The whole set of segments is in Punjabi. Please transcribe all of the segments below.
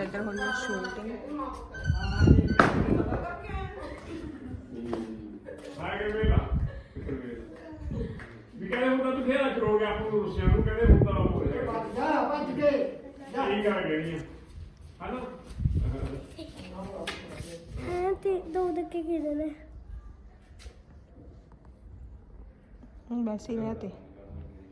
ਇੱਧਰ ਹੋਣੀ ਆ ਸ਼ੂਟਿੰਗ ਵੀ ਕਹਿੰਦੇ ਹੁੰਦਾ ਤੂੰ ਫੇਰ ਕਰੋਗੇ ਆਪ ਨੂੰ ਰੁੱਸਿਆਂ ਨੂੰ ਕਹਿੰਦੇ ਹੁੰਦਾ ਹੋ ਜਾਏਗਾ ਜਾ ਭੱਜ ਕੇ ਜਾ ਠੀਕ ਆ ਗਈ ਹਨਾ ਹਾਂ ਤੇ ਦੋ ਧੱਕੇ ਕਿਹਦੇ ਨੇ ਵੈਸੇ ਹੀ ਲਿਆ ਤੇ।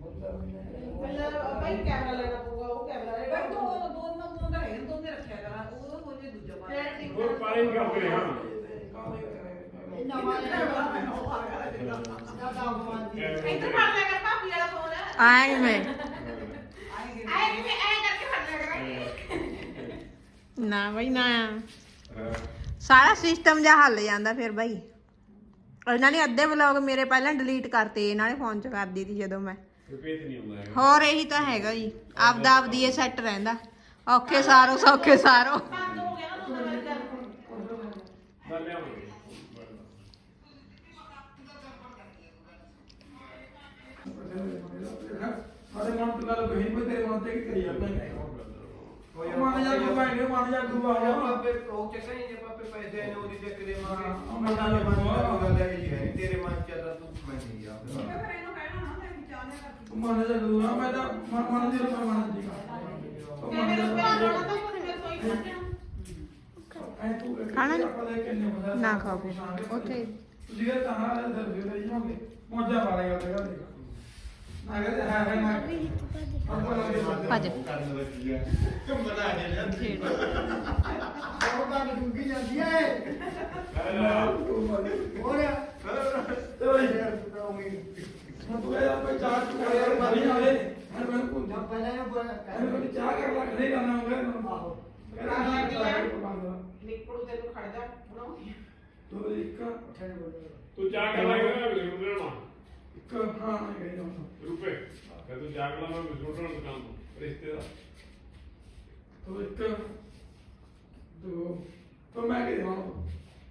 ਭਾਈ ਕੈਮਰਾ ਲੈਣਾ ਪਊਗਾ ਉਹ ਕੈਮਰਾ ਲੈਣਾ ਦੋ ਦੋ ਨਾ ਦੋ ਦਾ ਹੈ ਦੋ ਤੇ ਰੱਖਿਆ ਕਰਾਂ ਉਹ ਹੋ ਜੇ ਦੂਜਾ ਬਾਅਦ ਹੋਰ ਪਾਣੀ ਨਹੀਂ ਕਰਦੇ ਹਾਂ ਨਵਾਂ ਲੈ ਜਾ ਦਾ ਮਾਨ ਦੀ ਇੱਧਰ ਫੜ ਲਿਆ ਕਰ ਭਾਬੀ ਵਾਲਾ ਫੋਨ ਆਏ ਮੈਂ। ਆਏ ਕਿਵੇਂ ਐ ਕਰਕੇ ਫੜ ਲਿਆ ਕਰਾਂਗੇ ਨਾ ਬਈ ਨਾ। ਸਾਰਾ ਸਿਸਟਮ ਜਾਂ ਹੱਲ ਜਾਂਦਾ ਫਿਰ ਬਈ। ਇਹਨਾਂ ਨੇ ਅੱਧੇ ਵਲੌਗ ਮੇਰੇ ਪਹਿਲਾਂ ਡਿਲੀਟ ਕਰਤੇ ਇਹਨਾਂ ਨੇ ਫੋਨ ਚ ਕਰਦੀ ਸੀ ਜਦੋਂ ਮੈਂ। ਰਿਪੀਟ ਨਹੀਂ ਹੁੰਦਾ ਹੈਗਾ। ਹੋਰ ਇਹੀ ਤਾਂ ਹੈਗਾ ਜੀ। ਆਪਦਾ ਆਪਦੀ ਇਹ ਸੈੱਟ ਰਹਿੰਦਾ। ਔਖੇ ਸਾਰੋ ਸੌਖੇ ਸਾਰੋ। ਬੰਦ ਹੋ ਗਿਆ ਨਾ ਲਿਆਵਾਂਗੇ ਸਾਡੇ ਮਨ ਤੋਂ ਗੱਲ ਬਹਿਨ ਪੇ ਤੇਰੇ ਮਨ ਤੇ ਕੀ ਕਰੀ ਜਾਂਦਾ? ਮਨ ਜਾ ਕੇ ਭਾਈ ਮਨ ਜਾ ਕੇ ਆ ਪਾਪੇ ਉਹ ਚੱਕਰ ਨਹੀਂ ਜੇ ਪਾਪੇ ਪੈਸੇ ਨੇ ਉਹਦੀ ਚੱਕ ਦੇ ਹਾਂ, ਮੰਗੇ ਮੈਂ। ਉਹਨਾਂ ਤਾਂ ਨੇ ਮਨ ਹਾਂ। ਗੱਲ ਹੈ ਨੀ, ਤੇਰੇ ਮਨ ਚ ਤਾਂ ਤੂੰ ਮੈਂ ਨਹੀਂ ਆ ਕਰਦੀ ਮਨ ਜਾ ਕੇ ਆ ਮੈਂ ਤਾਂ ਮਨ ਮਨ ਦੀ ਰੋਣਾ ਮਨ ਨਾਲ ਤਾਂ ਕੋਈ ਮੇਰੇ ਸੋਈ ਖੱਟਿਆ ਐ ਤੂੰ ਖਾਣਾ ਨੀ? ਆਪਾਂ ਦੇ ਕਿੰਨੇ ਹੁੰਦਾ ਨਾ ਖਾਓ ਫਿਰ। ਉੱਥੇ। ਤੁਸੀਂ ਇਹ ਤਾਂ ਹਾਂ ਦਰ ਦੇ ਰਹੀ ਹੋਗੇ ਮੋਜਾ ਮਾਰੇਗਾ ਤੇ ਗੱਲ ਨਾ ਕਹਿੰਦੇ ਹੈ ਹੈ ਨਾ ਆਪਾਂ ਲੱਗੇ ਭੱਜ ਕਰਨ ਲੱਗੀ ਆ ਤੂੰ ਬਣਾ ਦੇ ਲੈ ਉਹ ਤਾਂ ਡੁੱਗੀ ਜਾਂਦੀ ਏ ਹੋਰ ਤੋਈ ਯਾਰ ਸੁਣਾਉਂਗੀ ਤੂੰ ਇਹ ਆਪਾਂ ਚਾਹ ਚੁਕਾ ਯਾਰ ਮਾਰੀ ਨਾਲੇ ਮੈਂ ਮੈਂ ਕੋ ਪਹਿਲਾਂ ਹੀ ਬੋਲ ਐਵੇਂ ਚਾਹ ਕਰ ਲਾ ਖੜੇ ਕਰਨਾ ਹੋਗਾ ਆਹੋ ਨਿਕਲੂ ਤੈਨੂੰ ਖੜ ਬਣਾਉਂਦੀ ਤੋ ਇੱਕ ਤੂੰ ਚਾਹ ਕਰ ਲਾਂਗਾ ਬਿਸਕੁਟ ਲੈਣਾ ਇੱਕ ਹਾਂ ਗਈ ਨਾ ਰੁਪਏ ਕਹ ਤੂੰ ਚਾਹ ਕਰ ਲਾਂਗਾ ਬਿਸਕੁਟ ਲੈਣਾ ਦੁਕਾਨ ਤੋਂ ਰਿਸ਼ਤੇਦਾਰ ਤੋ ਇੱਕ, ਦੋ, ਤੋ ਮੈਂ ਕੀ ਦੇਵਾਂ?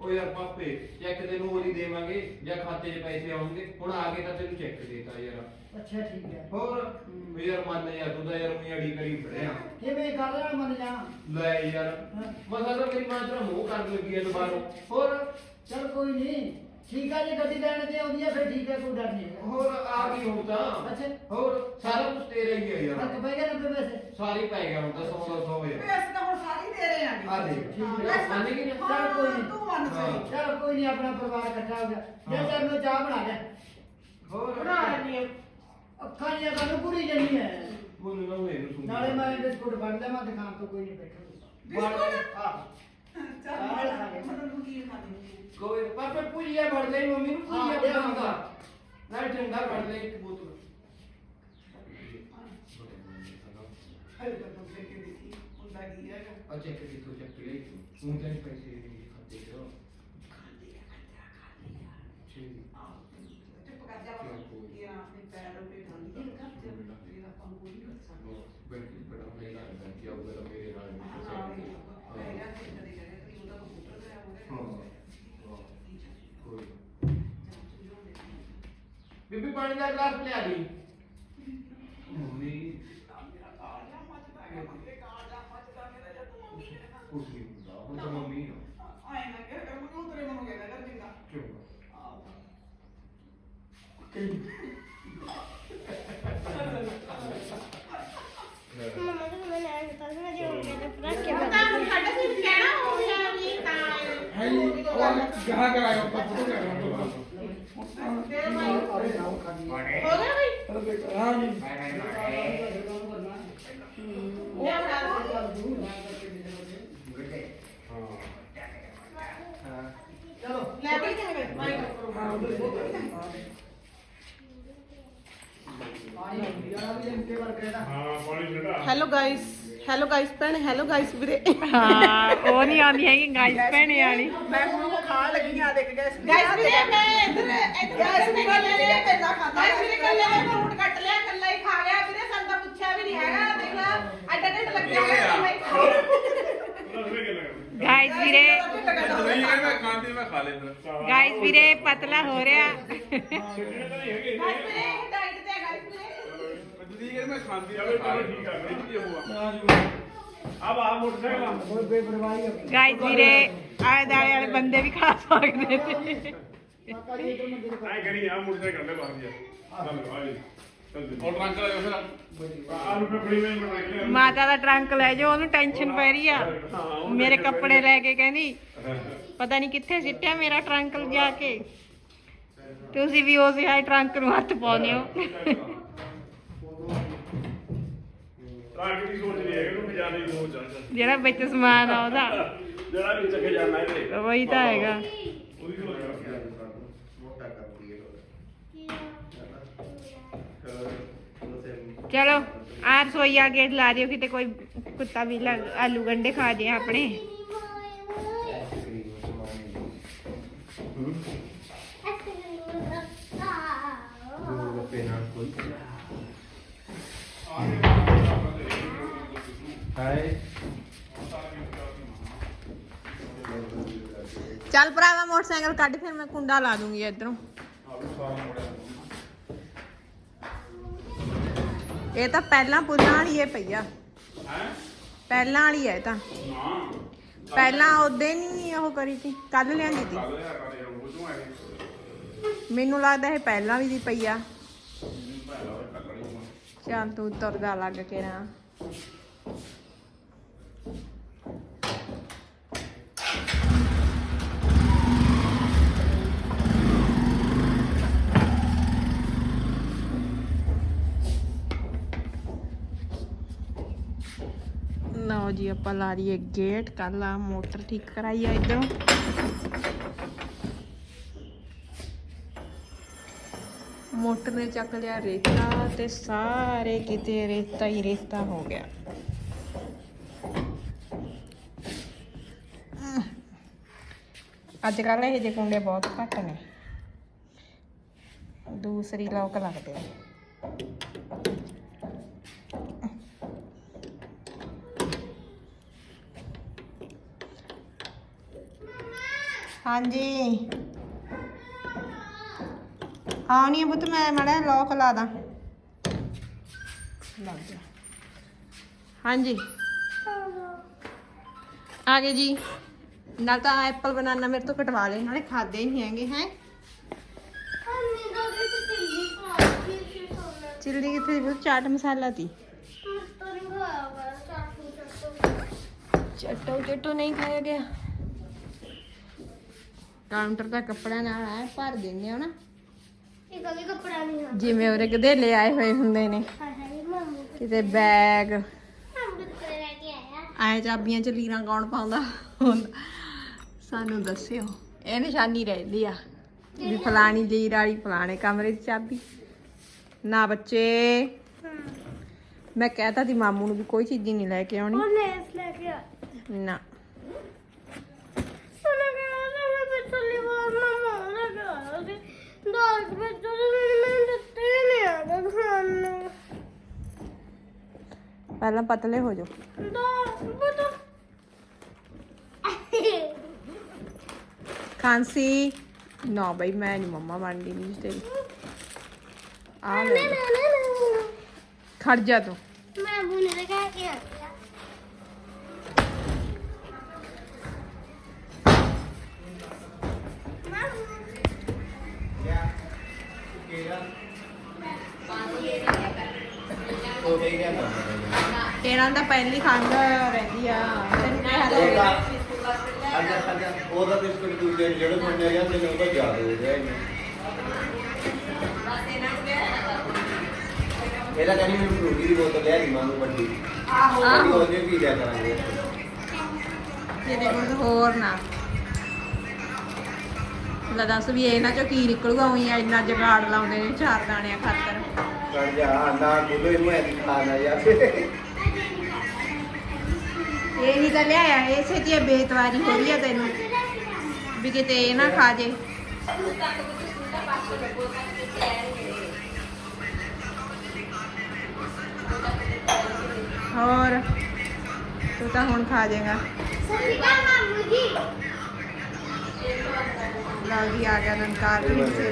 ਓ ਯਾਰ ਪਾਪੇ ਚੈੱਕ ਤੈਨੂੰ ਹੀ ਦੇਵਾਂਗੇ ਜਾਂ ਖਾਤੇ 'ਚ ਪੈਸੇ ਆਉਣਗੇ। ਹੁਣ ਆ ਕੇ ਤਾਂ ਤੈਨੂੰ ਚੈੱਕ ਦੇਤਾ ਯਾਰ। ਅੱਛਾ ਠੀਕ ਹੈ। ਹੋਰ? ਵੀ ਯਾਰ ਮੰਨ ਯਾਰ ਤੂੰ ਤਾਂ ਯਾਰ ਮੀਆਂ ਅੜੀ ਕਰੀ ਫੜਿਆ ਕਿਵੇਂ ਗੱਲ ਨਾਲ ਮੰਨ ਜਾ ਲੈ ਯਾਰ। ਮਸਾ ਤਾਂ ਮੇਰੀ ਮਾਂ ਤੇਰਾ ਮੂੰਹ ਕਰਨ ਲੱਗੀ ਐ ਦੁਬਾਰਾ। ਹੋਰ? ਚਲ ਕੋਈ ਨਹੀਂ। ਠੀਕ ਹੈ ਜੇ ਗੱਡੀ ਲੈਣ ਤੇ ਆਉਂਦੀ ਹੈ ਫਿਰ ਠੀਕ ਹੈ ਕੋਈ ਡਰ ਨਹੀਂ ਹੋਰ ਆ ਗਈ ਹੁਣ ਤਾਂ? ਅੱਛਾ। ਹੋਰ ਸਾਰਾ ਕੁਝ ਤੇਰਾ ਹੀ ਹੈ ਯਾਰ। ਫ਼ਰਕ ਪੈ ਗਿਆ ਨਾ ਪੈਸੇ? ਸਾਰੀ ਪੈ ਗਿਆ ਹੁਣ ਤਾਂ 100 ਦਾ 100 ਵੀ ਹੋਇਆ ਅਸੀਂ ਤਾਂ ਹੁਣ ਸਾਰੀ ਦੇ ਰਹੇ ਆਂ ਆ ਦੇਖ। ਠੀਕ ਹੈ। ਮੰਨੇਗੀ ਨਾ? ਚੱਲ ਕੋਈ ਨੀ। ਤੂੰ ਮੰਨ ਸਹੀ ਚਲ ਕੋਈ ਨਹੀਂ ਆਪਣਾ ਪਰਿਵਾਰ ਇਕੱਠਾ ਹੋ ਗਿਆ। ਜੇ ਤੇਰੇ ਨੂੰ ਚਾਹ ਬਣਾ ਦੇ ਹੋਰ? ਬਣਾ ਲੈਣੀ ਆ। ਅੱਖਾਂ ਦੀਆਂ ਕਾਨੂੰ ਪੂਰੀ ਜਣੀ ਹੈ ਮੈਨੂੰ ਨਾ ਹੋਏ ਨੂੰ ਸੁਣ ਨਾਲੇ ਮੈਂ ਬਿਸਕੁਟ ਵੰਡ ਦੇਵਾਂ ਦੁਕਾਨ ਤੋਂ ਕੋਈ ਨਹੀਂ ਬੈਠਾ। ਬਿਸਕੁਟ? ਹਾਂ। ਚੱਲ ਮੈਨੂੰ ਕੀ ਖਾਣੀ ਕੋਈ ਪਾਪੇ ਪੁਲੀਆ ਭਰ ਲੈ ਮੰਮੀ ਨੂੰ ਹਾਂ, ਪੁਲੀਆ ਦੇ ਬਣਾਉਂਦਾ। ਆਉਂਦਾ। ਨਾਲ ਠੰਡਾ ਭਰ ਲੈ ਇੱਕ ਬੋਤਲ। ਹਲੇ ਤਾਂ ਤੂੰ ਦੇਖ ਕੇ ਦੇਖੀ ਹੁੰਦਾ ਕੀ ਹੈ ਅੱਛਾ ਇੱਕ ਕਿਤੋਂ ਚੱਕ ਲੈ ਹੁਣ ਤਾਂ ਪੈਸੇ ਨਹੀਂ ਖਾਤੇ ਚ ਠੀਕ। ਚੁੱਪ ਕਰ ਜਾ ਕਿ ਆਪਣੇ ਪੈਰ ਉੱਤੇ ਦੇ ਕਰ ਆਪਾਂ ਨੂੰ ਕੋਈ ਨਹੀਂ ਕਰ ਸਕਦਾ ਬੈਂਕ ਬੜਾ ਨਹੀਂ ਲੱਗਦਾ ਕਿ ਉਹ ਮੇਰਾ ਮੇਰੇ ਨਾਲ ਵੀ ਹਾਂ ਫਸੇ। ਇਹ ਹੈਗਾ ਕਿ ਕਦੇ ਕਦੇ ਕਿ ਉਹਦਾ ਕੰਪਿਊਟਰ ਤੇ ਹਾਂ ਆਉਂਦਾ ਕੋਈ ਬੀਬੀ ਪਾਣੀ ਦਾ ਗਲਾਸ ਲਿਆ ਦੀ ਮੰਮੀ ਕੁਛ ਨਹੀਂ ਹੁੰਦਾ ਹੁਣ ਤਾਂ ਮੰਮੀ ਆ ਆਏ ਨਾ ਕਿ ਮੈਨੂੰ ਤੇਰੇ ਮਨ ਗਿਆ ਕਰ ਦਿੰਦਾ ਕਿਉਂ ਮਮਾ ਤਾਂ ਮੈਂ ਨਾ ਤਾਂ ਮੈਂ ਜੇ ਹੋ ਗਿਆ ਤਾਂ ਫ਼ਰਕ ਹੁਣ ਤਾਂ ਸਾਡਾ ਸੀ ਕਹਿਣਾ ਹੋ ਗਿਆ ਵੀ ਤਾਂ ਹੈ ਜੀ ਉਹ ਗਾਹ ਕਰਾਇਆ ਆਪਾਂ ਫੋਟੋ ਕਰਾਂਗੇ ਤੇਰੇ ਮਾਈ ਅਰੇ ਨਾ ਖਾਣੀ ਹੈਲੋ ਗਾਇਸ ਭੈਣ ਹੈਲੋ ਗਾਇਸ ਵੀਰੇ। ਹਾਂ ਉਹ ਨਹੀਂ ਆਉਂਦੀ ਹੈਗੀ ਗਾਇਸ ਭੈਣੇ ਵਾਲੀ। ਮੈਂ ਹੁਣ ਉਹ ਖਾਣ ਲੱਗੀ ਆ ਦੇਖ ਗੈਸ ਗਾਇਸ ਵੀਰੇ ਮੈਂ ਇੱਧਰ ਇੱਧਰ ਗੈਸ ਵੀ ਕਰ ਲਈ ਹੈ? ਪਹਿਲਾਂ ਖਾਦਾ? ਗਾਇਸ ਵੀਰੇ ਕੱਲੇ ਮੈਂ ਫਰੂਟ ਕੱਟ ਲਿਆ ਕੱਲਾ ਹੀ ਖਾ ਗਿਆ ਵੀਰੇ ਸਾਨੂੰ ਤਾਂ ਪੁੱਛਿਆ ਵੀ ਨਹੀਂ ਹੈਗਾ ਦੇਖ ਲਾ। ਐਡਾ ਢਿੱਡ ਲੱਗਿਆ ਹੋਇਆ ਮੈਂ ਖਾ ਗਾਇਸ ਵੀਰੇ ਨਹੀਂ ਮੈਂ ਖਾਂਦੀ ਮੈਂ ਖਾ ਲੈਂਦਾ। ਗਾਇਸ ਵੀਰੇ ਪਤਲਾ ਹੋ ਰਿਹਾ। ਗਾਇਸ ਵੀਰੇ ਦੀਦੀ ਕਹਿੰਦੇ ਮੈਂ ਖਾਂਦੀ ਚਲੋ ਚਲੋ ਠੀਕ ਆ ਫਿਰ ਕੀ ਹੋਊਗਾ ਆ ਆ ਮੋਟਰਸਾਈਕਲ ਆ। ਬਹੁਤ ਬੇਪਰਵਾਹੀ ਹੋ ਗਾਇਸ ਵੀਰੇ ਆਲੇ ਦਾਲੇ ਵਾਲੇ ਬੰਦੇ ਵੀ ਖਾ ਸਕਦੇ ਨੇ। ਕਾਕਾ ਜੀ ਇਧਰ ਮੰਦੇ ਐ ਕਰੀ ਆ ਮੋਟਰਸਾਈਕਲ ਦੇ ਬਾਹਰ ਦੀ ਆ। ਚੱਲ ਆ ਜੀ। ਚੱਲ ਜੀ। ਉਹ ਟਰੰਕ ਲਾਇਓ ਫਿਰ। ਆ ਨੂੰ ਪਕੜੀ ਮੈਂ ਬਣਾ ਕੇ ਲਿਆ। ਮਾਤਾ ਦਾ ਟਰੰਕ ਲੈ ਜਾਓ ਉਹਨੂੰ ਟੈਨਸ਼ਨ ਪੈ ਰਹੀ ਆ। ਮੇਰੇ ਕੱਪੜੇ ਲੈ ਕੇ ਕਹਿੰਦੀ ਪਤਾ ਨਹੀਂ ਕਿੱਥੇ ਸਿੱਟਿਆ ਮੇਰਾ ਟਰੰਕ ਲਿਜਾ ਕੇ। ਤੁਸੀਂ ਵੀ ਉਸੇ ਹਾਈ ਟਰੰਕ ਨੂੰ ਹੱਥ ਪਾਉਂਦੇ ਹੋ। ਟਰੱਕ ਦੀ ਸੋਚ ਨਹੀਂ ਹੈ ਕਿ ਜਾਣੇ ਦੀ ਸੋਚ ਆ ਜਿਹੜਾ ਵਿੱਚ ਸਮਾਨ ਆ ਉਹਦਾ। ਜਿਹੜਾ ਵੀ ਚੱਕੇ ਜਾਣਾ ਇਹਦੇ। ਉਹੀ ਤਾਂ ਹੈਗਾ। ਉਹਦੀ ਸੋਚ ਆ ਮੋਟਾ ਕਰ ਦਈਏ ਚਲੋ ਆ ਰਸੋਈ ਆ ਗੇਟ ਲਾ ਦਿਓ ਕਿਤੇ ਕੋਈ ਕੁੱਤਾ ਵੀ ਲੱਗ- ਆਲੂ ਗੰਡੇ ਖਾ ਜੇ ਆਪਣੇ। ਹਾਏ ਚੱਲ ਭਰਾਵਾ ਮੋਟਰਸਾਈਕਲ ਕੱਢ, ਫਿਰ ਮੈਂ ਕੁੰਡਾ ਲਾ ਦੂੰਗੀ ਇਧਰੋਂ। ਇਹ ਤਾਂ ਪਹਿਲਾਂ ਪੁੱਲਾਂ ਵਾਲੀ ਇਹ ਪਈ ਪਹਿਲਾਂ ਵਾਲੀ ਹੈ ਤਾਂ। ਪਹਿਲਾਂ ਉਹਦੇ ਨਹੀਂ ਉਹ ਕਰੀ ਸੀ ਕੱਲ ਲਿਆਂਦੀ ਸੀ। ਮੈਨੂੰ ਲੱਗਦਾ ਇਹ ਪਹਿਲਾਂ ਵੀ ਦੀ ਪਈਆ ਚੱਲ ਤੂੰ ਤੁਰਦਾ ਲੱਗ ਕੇ ਨਾ ਲਓ ਜੀ ਆਪਾਂ ਲਾ ਲਈਏ ਗੇਟ ਕੱਲ ਆ ਮੋਟਰ ਠੀਕ ਕਰਾਈ ਆ ਇਧਰੋਂ ਮੋਟਰ ਨੇ ਚੱਕ ਲਿਆ ਰੇਤਾ ਤੇ ਸਾਰੇ ਕਿਤੇ ਰੇਤਾ ਹੀ ਰੇਤਾ ਹੋ ਗਿਆ ਅੱਜ ਕੱਲ ਇਹ ਜਿਹੇ ਕੁੰਡੇ ਬਹੁਤ ਘੱਟ ਨੇ। ਦੂਸਰੀ ਲੋਕ ਲੱਗਦੇ ਆ। ਹਾਂਜੀ। ਆਉਣੀ ਆ ਪੁੱਤ ਮੈਂ ਮੜਾ ਲੋਕ ਲਾ ਦਾਂ। ਲੱਗ ਗਿਆ ਹਾਂਜੀ। ਆ ਗਏ ਜੀ। ਨਾਲ ਤਾਂ ਐਪਲ ਬਨਾਨਾ ਮੇਰੇ ਤੋਂ ਕਟਵਾ ਲੈ ਨਾਲੇ ਖਾਦੇ ਨਹੀਂ ਹੈਗੇ ਹੈ? ਦਾ ਵੀ ਚਿੱਲੀ ਕਿੱਥੇ ਸੀ? ਚਾਟ ਮਸਾਲਾ ਤੀ। ਵਾ ਚਾਟੂ ਚਾਟੂ ਨਹੀਂ ਖਾਇਆ ਗਿਆ। ਕਾਊਂਟਰ ਦਾ ਕੱਪੜਾ ਨਾਲ ਐ ਭਰ ਦਿੰਦੇ ਹੋ ਨਾ। ਇਹ ਕਦੇ ਕੱਪੜਾ ਨਹੀਂ ਆ ਜਿਵੇਂ ਉਹਰੇ ਗਧੇਲੇ ਆਏ ਹੋਏ ਹੁੰਦੇ ਨੇ। ਮੰਮੀ ਕਿਤੇ ਬੈਗ। ਲੈ ਕੇ ਆਇਆ ਐ ਚਾਬੀਆਂ ਚ ਲੀਰਾਂ ਕੌਣ ਪਾਉਂਦਾ? ਹੁੰਦਾ ਸਾਨੂੰ ਦੱਸਿਓ। ਇਹ ਨਿਸ਼ਾਨੀ ਰਹਿੰਦੀ ਆ। ਵੀ ਫਲਾਣੀ ਲੀਰ ਵਾਲੀ ਫਲਾਣੇ ਕਮਰੇ ਦੀ ਚਾਬੀ। ਨਾ ਬੱਚੇ। ਮੈਂ ਕਹਿਤਾ ਸੀ ਮਾਮੂ ਨੂੰ ਵੀ ਕੋਈ ਚੀਜ਼ ਨਹੀਂ ਲੈ ਕੇ ਆਉਣੀ। ਉਹ ਲੈਸ ਲੈ ਕੇ ਆ। ਨਾ। ਉਹਨੇ ਕਿਹਾ ਸੀ ਮੈਂ ਪਿਛਲੀ ਵਾਰ ਮਾਮਾ ਲੈ ਕੇ ਆਇਆ ਸੀ। ਦਾਲ ਵਿੱਚ ਉਹਨੇ ਮੈਨੂੰ ਦਿੱਤੇ ਹੀ ਨਹੀਂ ਆਦਾ ਖਾਣ ਨੂੰ। ਪਹਿਲਾਂ ਪਤਲੇ ਹੋ ਜਾਓ। ਖਾਂਸੀ ਨਾ ਬਈ ਮੈਂ ਨਹੀਂ ਮੰਮਾ ਬਣਦੀ ਨਹੀਂ ਤੇਰੀ ਆ ਲੈ ਨਾ ਨਾ ਨਾ ਖੜ ਜਾ ਤੂੰ ਮੈਂ ਬੁਨੇ ਦੇ ਕਹਿ ਕੇ ਆ ਗਿਆ ਉਹ ਕਹੀ ਗਿਆ ਨਾ ਇਹਨਾਂ ਦਾ ਪਹਿਲੀ ਖੰਗ ਰਹਿੰਦੀ ਆ ਤੈਨੂੰ ਕਿਹਾ ਤਾਂ ਉਹਦਾ ਬਿਸਕੁਟ ਦੂਜੇ ਜਿਹੜੇ ਮੁੰਡੇ ਰਿਆ ਤੇ ਉਹਦਾ ਯਾਦ ਹੋ ਗਿਆ ਇਹਨੂੰ। ਇਹਦਾ ਕਹਿੰਦੀ ਮੈਨੂੰ ਫਰੂਟੀ ਦੀ ਬੋਤਲ ਲਿਆ ਦੀ ਮਾਨੂੰ ਵੱਡੀ। ਆਹੋ। ਉਹਦੇ ਵੀ ਲਿਆ ਕਰਾਂਗੇ। ਇਹਦੇ ਕੋਲ ਤਾਂ ਹੋਰ ਨਾ। ਲੈ ਦੱਸ ਵੀ ਇਹਨਾਂ ਚੋਂ ਕੀ ਨਿਕਲੂਗਾ ਉਹੀ ਇੰਨਾ ਜਗਾੜ ਲਾਉਂਦੇ ਨੇ ਚਾਰ ਦਾਣਿਆਂ ਖਾਤਰ। ਕਰ ਜਾ ਨਾ ਬੋਲੋ ਇਹਨੂੰ ਐ ਖਾਣਾ ਯਾਰ। ਇਹ ਨਹੀਂ ਤਾਂ ਲਿਆਇਆ ਇਸੇ ਦੀ ਬੇਤਵਾਰੀ ਹੋ ਰਹੀ ਆ ਤੈਨੂੰ। ਵੀ ਕਿਤੇ ਇਹ ਨਾ ਖਾ ਜੇ ਹੋਰ ਤੂੰ ਤਾਂ ਹੁਣ ਖਾ ਜਾਏਗਾ ਸਤਿ ਸ਼੍ਰੀ ਅਕਾਲ ਮਾਮੂ ਜੀ ਲਓ ਜੀ ਆ ਗਿਆ ਨਨਕਾਰ ਪ੍ਰਿੰਸੇ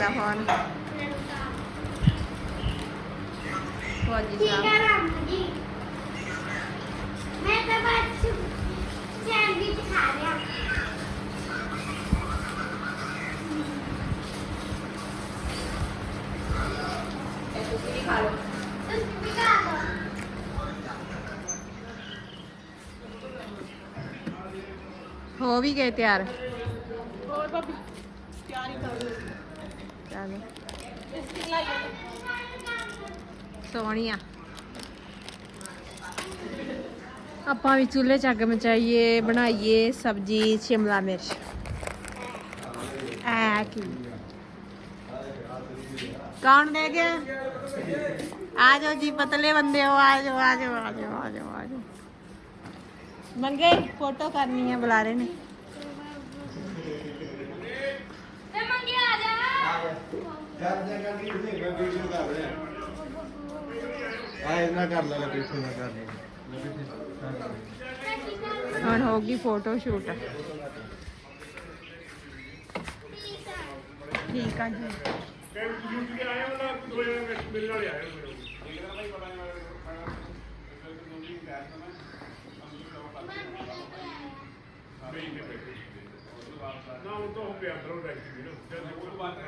ਤੁਸੀਂ ਵੀ ਖਾ ਲਓ ਤੁਸੀਂ ਵੀ ਖਾ ਲਓ ਹੋ ਵੀ ਗਏ ਤਿਆਰ। ਹੋਰ ਭਾਬੀ ਤਿਆਰ ਕਰ ਲਓ। ਚੱਲ। ਇਸ ਲਈ ਸੋਹਣੀਆਂ। ਆਪਾਂ ਵੀ ਚੁੱਲ੍ਹੇ 'ਚ ਅੱਗ ਮਚਾਈਏ ਬਣਾਈਏ ਸਬਜੀ ਸ਼ਿਮਲਾ ਮਿਰਚ। ਆ ਕੀ। ਕੌਣ ਲੈ ਗਿਆ ਆ ਜਾਓ ਜੀ ਪਤਲੇ ਬੰਦੇ ਹੋ ਆ ਜਾਓ ਆ ਜਾਓ ਆ ਜਾਓ ਆ ਜਾਓ ਆ ਜਾਓ ਮੰਗੇ ਫੋਟੋ ਕਰਨੀ ਹੈ ਬੁਲਾ ਰਹੇ ਨੇ ਤੇ ਮੰਗੇ ਆ ਜਾ ਆ ਇਹਨਾਂ ਕਰ ਲੈ ਪਿੱਛੇ ਨਾ ਕਰ ਲੈ ਹੁਣ ਹੋਗੀ ਫੋਟੋ ਸ਼ੂਟ ਠੀਕ ਆ ਜੀ ਯੂਟ ਕੇ ਆਏ ਉਹਨਾਂ ਦੋ ਜਣੇ ਮੇਰੇ ਨਾਲ ਹੀ ਆਏ ਹੋਏ ਨਾ ਉਹ ਤਾਂ ਹੋ ਪਿਆ ਅੰਦਰੋਂ ਗਈ ਨਾ। ਜਦ ਉਹ ਬਾਤ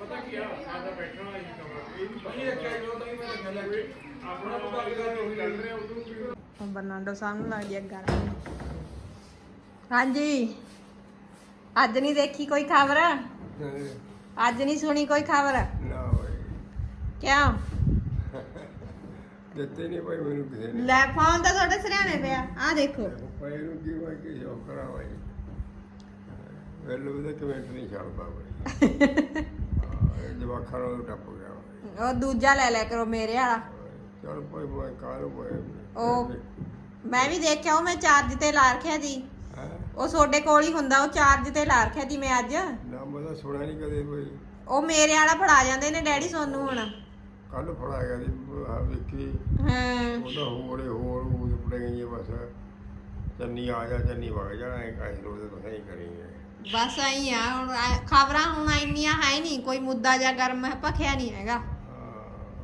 ਪਤਾ ਕੀ ਆ ਸਾਡਾ ਬੈਠਣ ਵਾਲਾ ਹੀ ਕਮਰਾ। ਇਹ ਵੀ ਨਹੀਂ ਰੱਖਿਆ ਜੋ ਤਾਂ ਹੀ ਮੈਂ ਰੱਖਿਆ ਲੈ ਕੇ ਆਪਣਾ ਪਤਾ ਕੀ ਚੱਲ ਰਿਹਾ ਉਦੋਂ ਵੀ। ਹੁਣ ਬਰਨਾਡੋ ਸਾਹਮਣੇ ਲੱਗ ਗਿਆ ਗਾਣਾ ਹਾਂਜੀ। ਅੱਜ ਨਹੀਂ ਦੇਖੀ ਕੋਈ ਖਬਰ? ਅੱਜ ਨਹੀਂ ਸੁਣੀ ਕੋਈ ਖਬਰ? ਨਾ ਕਿਉਂ? ਦਿੱਤੇ ਨਹੀਂ ਭਾਈ ਮੈਨੂੰ ਕਿਸੇ ਨੇ। ਲੈ ਫੋਨ ਤਾਂ ਤੁਹਾਡੇ ਸਿਰਹਾਣੇ ਪਿਆ। ਆ ਦੇਖੋ। ਭਾਈ ਨੂੰ ਕੀ ਮੈਂ ਕੀ ਸ਼ੌਕ ਕਰਾਂ ਭਾਈ ਵੈਲੂ ਦੇ ਕਮੈਂਟ ਨਹੀਂ ਛੱਡਦਾ ਭਾਈ ਜਵਾਖਾਂ ਨੂੰ ਟੱਪ ਗਿਆ ਉਹ ਦੂਜਾ ਲੈ ਲਿਆ ਕਰੋ ਮੇਰੇ ਵਾਲਾ। ਚਲ ਭਾਈ ਮੈਂ ਕਾਹਨੂੰ ਭਾਈ ਉਹ ਮੈਂ ਵੀ ਦੇਖਿਆ ਉਹ ਮੈਂ ਚਾਰਜ ਤੇ ਲਾ ਰੱਖਿਆ ਜੀ? ਉਹ ਤੁਹਾਡੇ ਕੋਲ ਹੀ ਹੁੰਦਾ ਉਹ ਚਾਰਜ ਤੇ ਲਾ ਰੱਖਿਆ ਜੀ ਮੈਂ ਅੱਜ। ਨਾ ਮੈਂ ਤਾਂ ਸੁਣਿਆ ਨਹੀਂ ਕਦੇ ਭਾਈ ਉਹ ਮੇਰੇ ਵਾਲਾ ਫੜਾ ਜਾਂਦੇ ਨੇ ਡੈਡੀ ਸੋਨੂੰ ਹੁਣ। ਕੱਲ ਫੜਾ ਗਿਆ ਸੀ ਆ ਵੇਖੀ। ਹਾਂ। ਉਹਦਾ ਹੋਰੇ ਹੋਰ ਉਹ ਪੜੇ ਗਈ ਬਸ। ਚੰਨੀ ਆ ਜਾ ਚੰਨੀ ਵਗ ਜਾ ਐ ਕਾਹ ਰੋਜ਼ ਤਾਂ ਸਹੀ ਕਰੀਏ ਬਸ ਆਈ ਆ ਹੁਣ ਖਬਰਾਂ ਹੁਣ ਇੰਨੀਆਂ ਹੈ ਨਹੀਂ ਕੋਈ ਮੁੱਦਾ ਜਾਂ ਗਰਮ ਹੈ ਭਖਿਆ ਨਹੀਂ ਹੈਗਾ।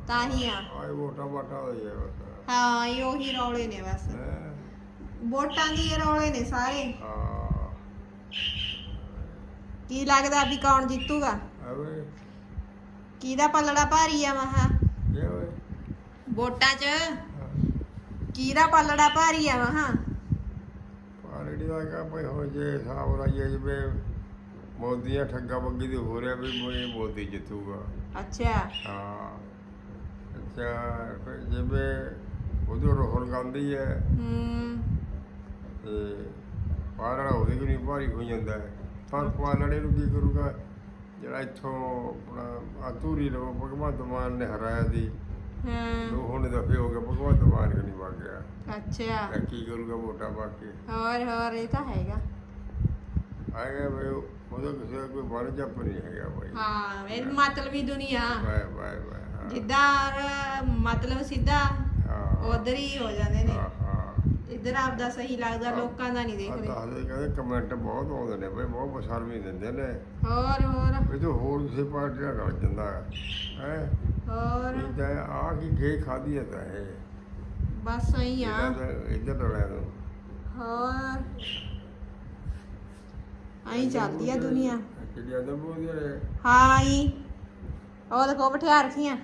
ਤਾਂ ਹੀ ਆ। ਆਏ ਵੋਟਾਂ ਵਾਟਾਂ ਦਾ ਹੀ ਹੈ ਬਸ। ਹਾਂ ਇਹ ਉਹੀ ਰੌਲੇ ਨੇ ਬਸ? ਵੋਟਾਂ ਦੀ ਰੌਲੇ ਨੇ ਸਾਰੇ। ਹਾਂ। ਕੀ ਲੱਗਦਾ ਵੀ ਕੌਣ ਜਿੱਤੂਗਾ? ਅਵੇ ਕਿਹਦਾ ਪਲੜਾ ਭਾਰੀ ਆ ਮਹਾ? ਓਏ ਵੋਟਾਂ 'ਚ? ਕਿਹਦਾ ਪਲੜਾ ਭਾਰੀ ਆ ਮਹਾ? ਪਾਰਟੀ ਦਾ ਕਾ ਭਾਈ ਹੋ ਜੇ ਹਿਸਾਬ ਲਾਈਏ ਜਿਵੇਂ ਮੋਦੀਆਂ ਠੱਗਾ ਬੱਗੀ ਦੇ ਹੋ ਰਿਹਾ ਵੀ ਮੋਏ ਮੋਦੀ ਜਿੱਤੂਗਾ। ਅੱਛਾ। ਹਾਂ। ਅੱਛਾ ਫਿਰ ਜਿਵੇਂ ਉਹਦੇ ਰੋਹਲ ਗਾਂਧੀ ਹੈ। ਹੂੰ। ਤੇ ਪਾਲਣਾ ਉਹਦੇ ਕਿ ਨਹੀਂ ਭਾਰੀ ਹੋ ਜਾਂਦਾ ਹੈ। ਪਰ ਪਾਲਣੇ ਨੂੰ ਕੀ ਕਰੂਗਾ? ਜਿਹੜਾ ਇੱਥੋਂ ਆਪਣਾ ਆਤੂਰੀ ਲੋ ਭਗਵੰਤ ਮਾਨ ਨੇ ਹਰਾਇਆ ਦੀ ਹਾਂ। ਉਹ ਹੁਣ ਦਫੇ ਹੋ ਗਿਆ ਭਗਵੰਤ ਮਾਨ ਕਿ ਨਹੀਂ ਵਗ ਗਿਆ। ਅੱਛਾ। ਤਾਂ ਕੀ ਕਰੂਗਾ ਵੋਟਾਂ ਪਾ ਕੇ? ਹੋਰ ਹੋਰ ਇਹ ਤਾਂ ਹੈਗਾ। ਆਏਗਾ ਵੀ ਉਹਦਾ ਕਿਸੇ ਦਾ ਕੋਈ ਬਣ ਜੱਪ ਨਹੀਂ ਹੈਗਾ ਭਾਈ ਹਾਂ ਇਹ ਮਤਲਬੀ ਦੁਨੀਆ। ਵਾਹ ਵਾਹ ਹਾਂ। ਜਿੱਦਾਂ ਮਤਲਬ ਸਿੱਧਾ ਹਾਂ। ਉਧਰ ਹੀ ਹੋ ਜਾਂਦੇ ਨੇ। ਹਾਂ। ਇੱਧਰ ਆਪਦਾ ਸਹੀ ਲੱਗਦਾ ਲੋਕਾਂ ਦਾ ਨਹੀਂ ਦੇਖਦੇ। ਦੱਸਦੇ ਕਹਿੰਦੇ ਕਮੈਂਟ ਬਹੁਤ ਆਉਂਦੇ ਨੇ ਭਾਈ ਬਹੁਤ ਬਸਰ ਵੀ ਦਿੰਦੇ ਨੇ। ਹੋਰ ਹੋਰ। ਵੀ ਤੂੰ ਹੋਰ ਕਿਸੇ ਪਾਰਟੀ ਨਾਲ ਰਲ ਜਾਂਦਾ ਹੈ ਹੋਰ। ਇਹ ਤਾਂ ਆ ਕੀ ਗੇ ਖਾਦੀ ਹੈ ਤਾਂ ਇਹ? ਬਸ ਸਹੀ ਆ। ਦਾ ਇੱਧਰ ਲੜਿਆ ਨੂੰ ਹੋਰ। ਆਈ ਚੱਲਦੀ ਆ ਦੁਨੀਆ। ਚਿੜੀਆਂ ਤਾਂ ਬੋਲਦੀਆਂ ਨੇ? ਹਾਂ ਆਈ। ਉਹ ਦੇਖੋ ਬਿਠਾ ਰੱਖੀਆਂ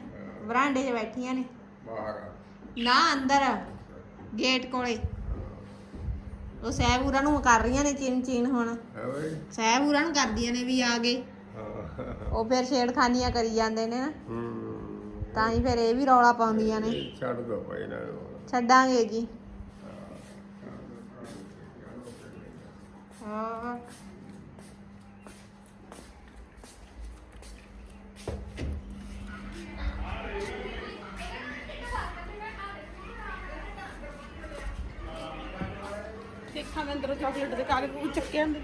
ਬਰਾਂਡੇ 'ਚ ਬੈਠੀਆਂ ਨੇ। ਬਾਹਰ ਨਾ ਅੰਦਰ। ਗੇਟ ਕੋਲੇ। ਉਹ ਸਹਿਬੂਰਾ ਨੂੰ ਕਰ ਰਹੀਆਂ ਨੇ ਚਿੰਨ ਚਿੰਨ ਹੁਣ। ਓਏ ਸਹਿਬੂਰਾ ਨੂੰ ਕਰਦੀਆਂ ਨੇ ਵੀ ਆ ਗਏ ਉਹ ਫਿਰ ਛੇੜਖਾਨੀਆਂ ਕਰੀ ਜਾਂਦੇ ਨੇ ਨਾ। ਹੂੰ। ਤਾਂ ਹੀ ਫਿਰ ਇਹ ਵੀ ਰੌਲਾ ਪਾਉਂਦੀਆਂ ਨੇ। ਛੱਡ ਦੋ ਭਾਈ ਇਹਨਾਂ ਨੂੰ। ਛੱਡਾਂਗੇ ਜੀ। ਹਾਂ। ਦੇਖਾਂ ਅੰਦਰੋਂ ਚਾਕਲੇਟ ਦੇ ਕਾਗਜ਼ ਨੂੰ ਚੱਕੇ ਆਂਦੇ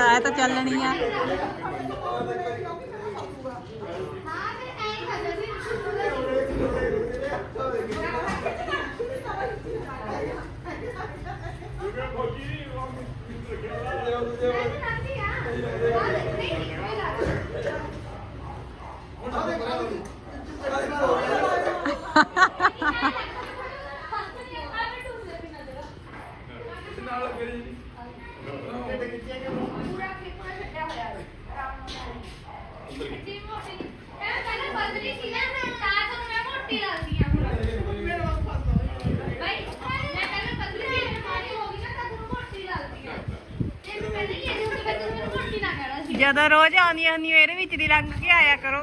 ਤਾਂ ਇਹ ਤਾਂ ਚੱਲਣੀ ਆ। ਹਾਂ ਫਿਰ ਐਂ ਖਾਦਾ ਵੀ ਜਦੋਂ ਰੋਜ਼ ਆਉਂਦੀਆਂ ਹੁੰਦੀਆਂ ਇਹਦੇ ਵਿੱਚ ਦੀ ਲੰਘ ਕੇ ਆਇਆ ਕਰੋ।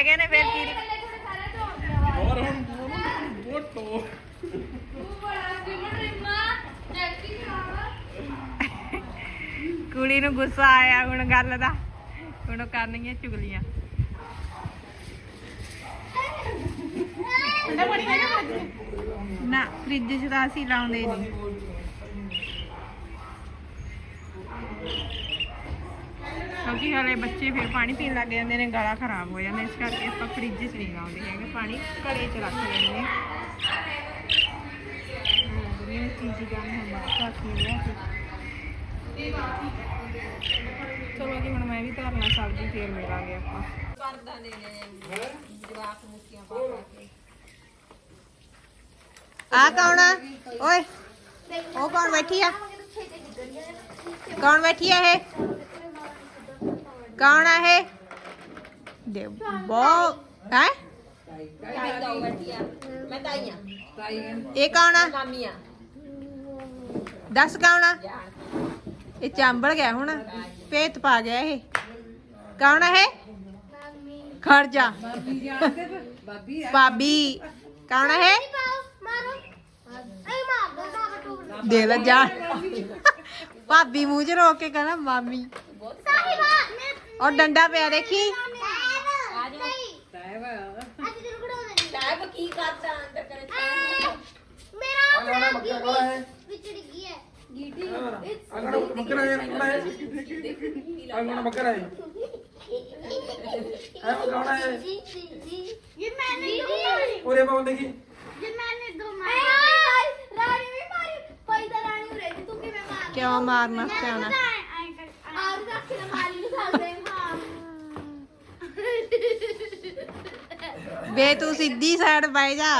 ਹੈਗੇ ਨੇ ਫਿਰ ਕੀ ਹੋਰ ਹੁਣ ਮੋਟੋ ਕੁੜੀ ਨੂੰ ਗੁੱਸਾ ਆਇਆ ਹੁਣ ਗੱਲ ਦਾ। ਹੁਣ ਉਹ ਕਰਨਗੀਆਂ ਚੁਗਲੀਆਂ। ਨਾ ਫ੍ਰਿਜ 'ਚ ਤਾਂ ਅਸੀਂ ਲਾਉਂਦੇ ਨਹੀਂ ਕਿਉਂਕਿ ਹਲੇ ਬੱਚੇ ਫਿਰ ਪਾਣੀ ਪੀਣ ਲੱਗ ਜਾਂਦੇ ਨੇ ਗਲਾ ਖਰਾਬ ਹੋ ਜਾਂਦਾ ਇਸ ਕਰਕੇ ਆਪਾਂ ਫ੍ਰਿਜ 'ਚ ਨਹੀਂ ਲਾਉਂਦੇ ਹੈਗੇ ਪਾਣੀ ਘੜੇ 'ਚ ਰੱਖ ਲੈਂਦੇ ਹਾਂ। ਇਹ ਚੀਜ਼ ਗਾਂ ਹੁਣ ਬਾਤ ਲਿਆ ਸੀ ਚਲੋ ਜੀ ਹੁਣ ਮੈਂ ਵੀ ਧਰਨਾ ਸਬਜ਼ੀ ਫੇਰ ਮਿਲਾਂਗੇ ਆਪਾਂ। ਆ ਕੌਣ ਆ? ਓਏ ਉਹ ਕੌਣ ਬੈਠੀ ਆ? ਕੌਣ ਬੈਠੀ ਆ ਇਹ? ਕੌਣ ਆ ਇਹ? ਦੇ ਬੋ ਹੈ? ਮੈਂ ਤਾਈਆਂ ਇਹ ਕੌਣ ਆ? ਮਾਮੀਆਂ ਦੱਸ ਕੌਣ ਆ? ਇਹ ਚਾਂਬਲ ਗਿਆ ਹੁਣ ਪੇਤ ਪਾ ਗਿਆ ਇਹ। ਕੌਣ ਹੈ ਖੜ ਜਾ। ਭਾਬੀ। ਕੌਣ ਹੈ ਦੇ ਲੈ ਜਾ। ਭਾਬੀ ਮੂੰਹ 'ਚ ਰੋ ਕੇ ਕਹਿੰਦਾ, ਮਾਮੀ। ਸਾਹਿਬਾ ਮੈਂ ਔਰ ਡੰਡਾ ਪਿਆ ਦੇਖੀ ਆ ਜਾ ਸਾਹਿਬ ਅੱਜ ਤੈਨੂੰ ਖੜਾਉਂਦੇ ਵੇ ਤੂੰ ਸਿੱਧੀ ਸਾਈਡ ਬਹਿ ਜਾ।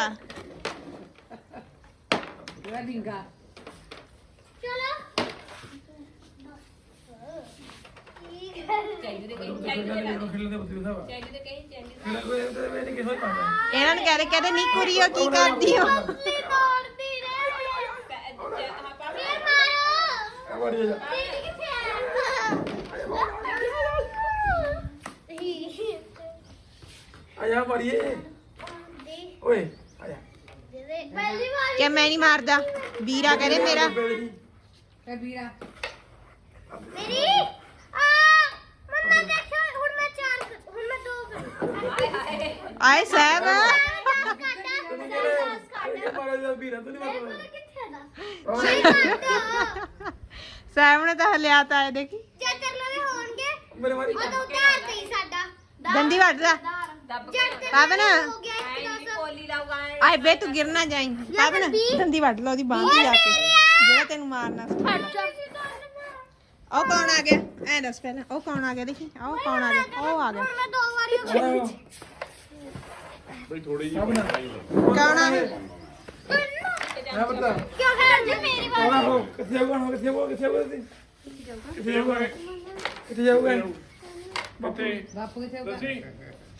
ਇਹਨਾਂ ਨੂੰ ਕਹਿੰਦੇ ਕਹਿੰਦੇ ਨਹੀਂ ਕੁੜੀਓ ਕੀ ਕਰਦੀ ਹੋ ਤੋੜਦੀ ਰਹਿ ਫਿਰ ਮਾਰੋ। ਜਾ ਮਾਰੀਏ। ਓਏ ਆ ਕਿ ਮੈਂ ਨਹੀਂ ਮਾਰਦਾ? ਵੀਰਾ ਕਹੇ ਮੇਰਾ। ਕਬੀਰਾ ਮੇਰੀ? ਆ ਮੰਮਾ ਦੇਖੋ ਹੁਣ ਮੈਂ ਚਾਰ ਹੁਣ ਮੈਂ ਦੋ ਕਰੂੰ ਆਏ ਸਾਹਿਬ। ਮਾਰਾ ਜਾ ਨੇ ਤਾਂ ਹਲਿਆ ਤਾਂ ਆਏ ਦੇਖੀ। ਜੇ ਤੇਰੇ ਨਾਲ ਹੋਣਗੇ ਮੇਰੇ ਮਾਰੀ ਉਦੋਂ ਉਧਾਰ ਤੇ ਹੀ ਸਾਡਾ ਦੰਦੀ ਵੱਢਦਾ। ਦਾ ਗਿਆ ਇੱਕ ਦਸ ਕੋਲੀ ਲਾਊਗਾ ਆਏ ਬੇ ਤੂੰ ਗਿਰ ਨਾ ਜਾਈਂ। ਪਾਵਨ ਦੰਦੀ ਵੱਢ ਲਾ ਉਹਦੀ ਬਾਂਹ ਤੇ ਜਾ ਕੇ। ਜਿਹੜਾ ਤੈਨੂੰ ਮਾਰਨਾ ਸੀ। ਉਹ ਕੌਣ ਆ ਗਿਆ? ਐ ਦੱਸ ਪਹਿਲਾਂ। ਉਹ ਕੌਣ ਆ ਗਿਆ? ਦੇਖੀ। ਉਹ ਕੌਣ ਆ ਗਿਆ? ਉਹ ਆ ਗਿਆ। ਮੈਂ ਦੋ ਵਾਰੀ ਹੋ ਗਈ। ਕੌਣ ਆ ਗਿਆ? ਹੈ ਬਤਾ ਕਿਉਂ ਖੇਡ ਜੀ ਮੇਰੀ ਵਾਰ? ਕੌਣ ਹੋ ਕਿੱਥੇ ਜਾਊਗਾ ਹੁਣ? ਕਿੱਥੇ ਜਾਊਗਾ? ਕਿੱਥੇ ਜਾਊਗਾ ਕਿੱਥੇ ਜਾਊਗਾ? ਕਿੱਥੇ ਜਾਊਗਾ ਬਾਪੂ ਬਾਪੂ ਕਿੱਥੇ ਦੱਸੀ।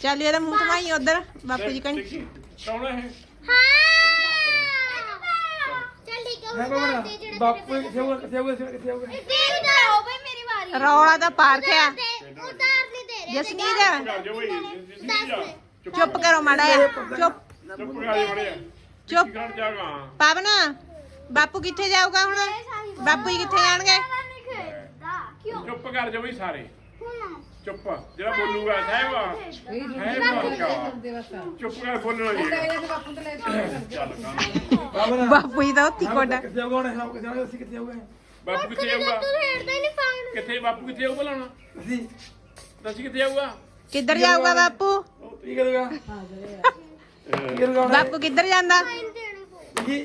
ਚੱਲ ਇਹਦਾ ਮੂੰਹ ਘਮਾਈ ਉਧਰ ਬਾਪੂ ਜੀ ਕਣੀ ਕੌਣ ਹੈ ਹਾਂ। ਚੱਲ ਠੀਕ ਹੈ ਹੈ ਹੁਣ ਬਾਬਾ ਦੱਸ ਦੇ ਬਾਪੂ ਕਿੱਥੇ ਕਿੱਥੇ ਕਿੱਥੇ ਦੇਖਦਾ ਹੋ ਬਈ ਮੇਰੀ ਵਾਰੀ। ਰੌਲਾ ਤਾਂ ਪਾਰ ਖਿਆ ਉਤਾਰ ਨਹੀਂ ਜਾ ਚੁੱਪ ਕਰੋ ਮਾੜਾ ਚੁੱਪ ਚੁੱਪ। ਕਰ ਜਾ ਮੜਿਆ ਚੁੱਪ। ਕਰ ਜਾਗਾ ਪਵਨ ਬਾਪੂ ਕਿੱਥੇ ਜਾਊਗਾ ਹੁਣ? ਬਾਪੂ ਜੀ ਕਿੱਥੇ ਜਾਣਗੇ? ਚੁੱਪ ਕਰ ਜਾ ਬਈ ਸਾਰੇ। ਚੁੱਪ ਜਿਹੜਾ ਬੋਲੂਗਾ ਸਾਹਿਬ ਸਾਹਿਬ ਚੁੱਪ ਕਰ ਬੋਲਣਾ ਜੀ ਚੱਲ ਕੰਮ ਬਾਪੂ ਜੀ ਤਾਂ ਉੱਤੀ ਕੋਡਾ। ਕਿੱਥੇ ਆਉਗਾ ਹੁਣ? ਕਿੱਥੇ ਆਉਗਾ ਅਸੀਂ ਕਿੱਥੇ ਆਉਗਾ ਬਾਪੂ ਕਿੱਥੇ ਆਊਗਾ? ਨਹੀਂ ਕਿੱਥੇ ਬਾਪੂ ਕਿੱਥੇ ਆਊਗਾ ਲਾਉਣਾ ਅਸੀਂ ਦੱਸੀ ਕਿੱਥੇ ਆਊਗਾ? ਕਿੱਧਰ ਜਾਊਗਾ ਬਾਪੂ? ਕੀ ਕਰੂਗਾ? ਬਾਪੂ ਕਿੱਧਰ ਜਾਂਦਾ? ਕੀ?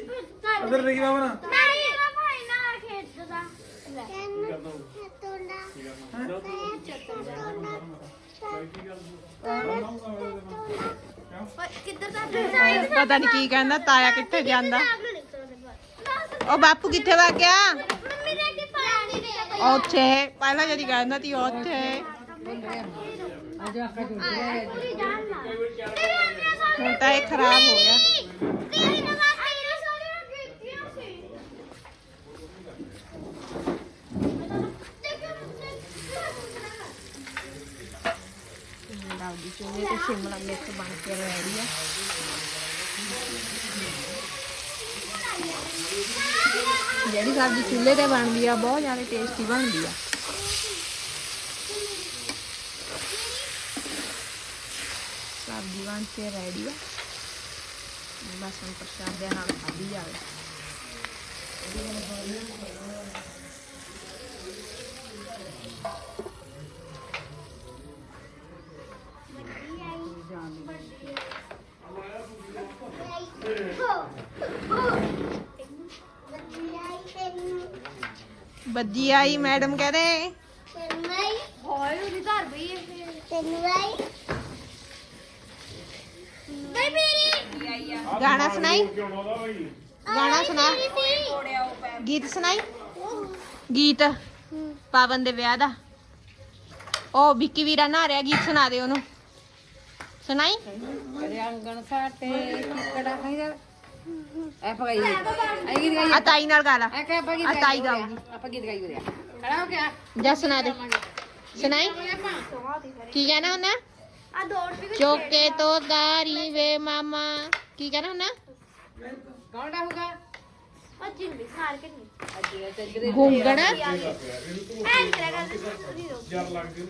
ਅਦਰ ਰਹੀ ਬਾਬਾ ਨਹੀਂ ਮੇਰਾ ਭਾਈ ਨਾਲ ਖੇਡਦਾ। ਕਹਿੰਦਾ ਖੇਡਦਾ ਕਿੱਧਰ ਦਾ ਪਤਾ ਨਹੀਂ ਕੀ ਕਹਿੰਦਾ, ਤਾਇਆ ਕਿੱਥੇ ਜਾਂਦਾ? ਉਹ ਬਾਪੂ ਕਿੱਥੇ ਵਗ ਗਿਆ? ਮੰਮੀ ਨੇ ਪਾਣੀ ਦੇ ਉੱਥੇ। ਪਹਿਲਾਂ ਜਿਹੜੀ ਕਹਿੰਦਾ ਸੀ, ਉੱਥੇ। ਹੁਣ ਤਾਂ ਇਹ ਖਰਾਬ ਹੋ ਗਿਆ ਤੇਰੀ ਨਵਾਂ ਤੇਰੇ ਸਾਰੀਆਂ ਕੀਤੀਆਂ ਸੀ ਦਾਦੀ ਚੋਲੇ ਤੇ ਸ਼ਿਮਲਾ ਮਿਰਚ ਬਣ ਕੇ ਰੈਡੀ ਆ। ਜਿਹੜੀ ਸਬਜ਼ੀ ਚੁੱਲ੍ਹੇ ਤੇ ਬਣਦੀ ਆ, ਬਹੁਤ ਜ਼ਿਆਦਾ ਟੇਸਟੀ ਬਣਦੀ ਆ। ਸਬਜ਼ੀ ਬਣ ਕੇ ਰੈਡੀ ਆ। ਬਸ ਹੁਣ ਪ੍ਰਸ਼ਾਦ ਦੇ ਨਾਲ ਖਾਧੀ ਜਾਵੇ। ਬੱਜੀ ਆਈ ਮੈਡਮ ਕਹਿੰਦੇ। ਹੋਏ ਉਹਦੀ ਘਰ ਬਈ ਇਹ ਤੈਨੂੰ ਬਈ ਮੇਰੀ ਗਾਣਾ ਸੁਣਾਈ? ਗਾਣਾ ਸੁਣਾ। ਗੀਤ ਸੁਣਾਈ? ਗੀਤ? ਪਾਵਨ ਦੇ ਵਿਆਹ ਦਾ। ਉਹ ਵਿੱਕੀ ਵੀਰਾ ਨਾ ਰਿਹਾ, ਗੀਤ ਸੁਣਾ ਦੇ ਉਹਨੂੰ। ਸੁਣਾਈ? ਰਿਆਂਗਣ ਸਾਟੇ ਕਿਕੜਾ ਖਾਈਦਾ ਗਿਆ ਜਾ ਸੁਣਾ ਦੇ ਸੁਣਾਈ ਕੀ ਕਹਿਣਾ ਹੁੰਨਾ ਆ ਦੌੜ ਵੀ ਚੋਕੇ ਤੋਂ ਗਾਰੀ ਵੇ ਮਾਮਾ ਕੀ ਕਹਿਣਾ ਹੁੰਨਾ ਕੌਣ ਰਹੂਗਾ ਉਹ ਜਿੰਨੀ ਸਾਰ ਕੇ ਨਹੀਂ ਅੱਜ ਤੇ ਗੁੰਗਣ ਐਂ ਕਰਿਆ ਕਰ